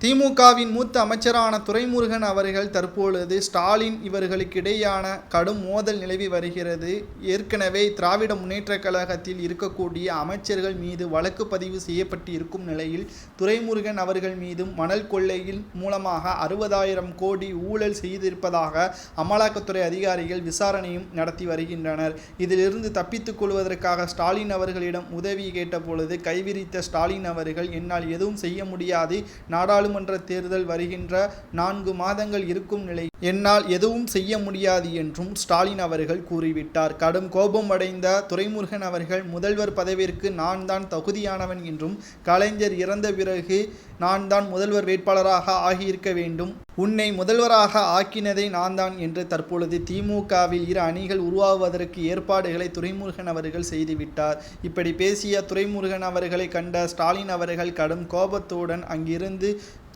திமுகவின் மூத்த அமைச்சரான துரைமுருகன் அவர்கள் தற்பொழுது ஸ்டாலின் இவர்களுக்கிடையான கடும் மோதல் நிலவி வருகிறது. ஏற்கனவே திராவிட முன்னேற்றக் கழகத்தில் இருக்கக்கூடிய அமைச்சர்கள் மீது வழக்கு பதிவு செய்யப்பட்டு இருக்கும் நிலையில் துரைமுருகன் அவர்கள் மீதும் மணல் கொள்ளையில் மூலமாக அறுபதாயிரம் கோடி ஊழல் செய்திருப்பதாக அமலாக்கத்துறை அதிகாரிகள் விசாரணையும் நடத்தி வருகின்றனர். இதிலிருந்து தப்பித்துக் கொள்வதற்காக ஸ்டாலின் அவர்களிடம் உதவி கேட்டபொழுது கைவிரித்த ஸ்டாலின் அவர்கள் என்னால் எதுவும் செய்ய முடியாது. நாடாளுமன்ற தேர்தல் வருகின்ற நான்கு மாதங்கள் இருக்கும் நிலை என்னால் எதுவும் செய்ய முடியாது என்றும் ஸ்டாலின் அவர்கள் கூறிவிட்டார். கடும் கோபம் அடைந்த துரைமுருகன் அவர்கள் முதல்வர் பதவிற்கு நான் தான் தகுதியானவன் என்றும் கலைஞர் இறந்த பிறகு நான் தான் முதல்வர் வேட்பாளராக ஆகியிருக்க வேண்டும். உன்னை முதல்வராக ஆக்கினதை நான் தான் என்று தற்பொழுது திமுகவில் இரு அணிகள் உருவாவதற்கு ஏற்பாடுகளை துரைமுருகன் அவர்கள் செய்துவிட்டார். இப்படி பேசிய துரைமுருகன் அவர்களை கண்ட ஸ்டாலின் அவர்கள் கடும் கோபத்துடன் அங்கிருந்து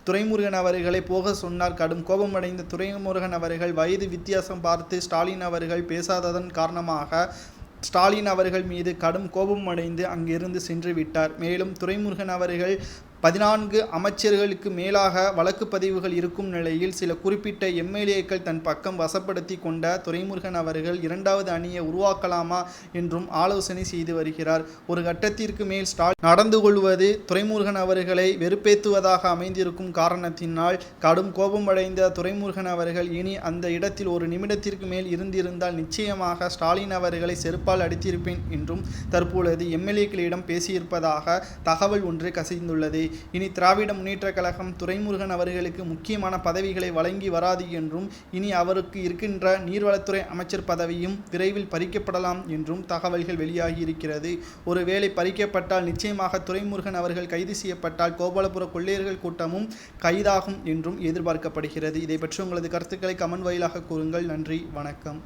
துரைமுருகன் அவர்களை போக சொன்னார். கடும் கோபமடைந்த துரைமுருகன் அவர்கள் வயது வித்தியாசம் பார்த்து ஸ்டாலின் அவர்கள் பேசாததன் காரணமாக ஸ்டாலின் அவர்கள் மீது கடும் கோபம் அடைந்து அங்கிருந்து சென்று விட்டார். மேலும் துரைமுருகன் அவர்கள் பதினான்கு அமைச்சர்களுக்கு மேலாக வழக்கு பதிவுகள் இருக்கும் நிலையில் சில குறிப்பிட்ட எம்எல்ஏக்கள் தன் பக்கம் வசப்படுத்தி கொண்ட துரைமுருகன் அவர்கள் இரண்டாவது அணியை உருவாக்கலாமா என்றும் ஆலோசனை செய்து வருகிறார். ஒரு கட்டத்திற்கு மேல் ஸ்டாலின் நடந்து கொள்வது துரைமுருகன் அவர்களை வெறுப்பேற்றுவதாக அமைந்திருக்கும் காரணத்தினால் கடும் கோபமடைந்த துரைமுருகன் அவர்கள் இனி அந்த இடத்தில் ஒரு நிமிடத்திற்கு மேல் இருந்திருந்தால் நிச்சயமாக ஸ்டாலின் அவர்களை செருப்பால் அடித்திருப்பேன் என்றும் தற்பொழுது எம்எல்ஏக்களிடம் பேசியிருப்பதாக தகவல் ஒன்று கசிந்துள்ளது. இனி திராவிட முன்னேற்றக் கழகம் துரைமுருகன் அவர்களுக்கு முக்கியமான பதவிகளை வழங்கி வராது என்றும் இனி அவருக்கு இருக்கின்ற நீர்வளத்துறை அமைச்சர் பதவியும் விரைவில் பறிக்கப்படலாம் என்றும் தகவல்கள் வெளியாகி இருக்கிறது. ஒருவேளை பறிக்கப்பட்டால் நிச்சயமாக துரைமுருகன் அவர்கள் கைது செய்யப்பட்டால் கோபாலபுர கொள்ளையர்கள் கூட்டமும் கைதாகும் என்றும் எதிர்பார்க்கப்படுகிறது. இதை பற்றி உங்களது கருத்துக்களை கமெண்ட் வாயிலாக கூறுங்கள். நன்றி வணக்கம்.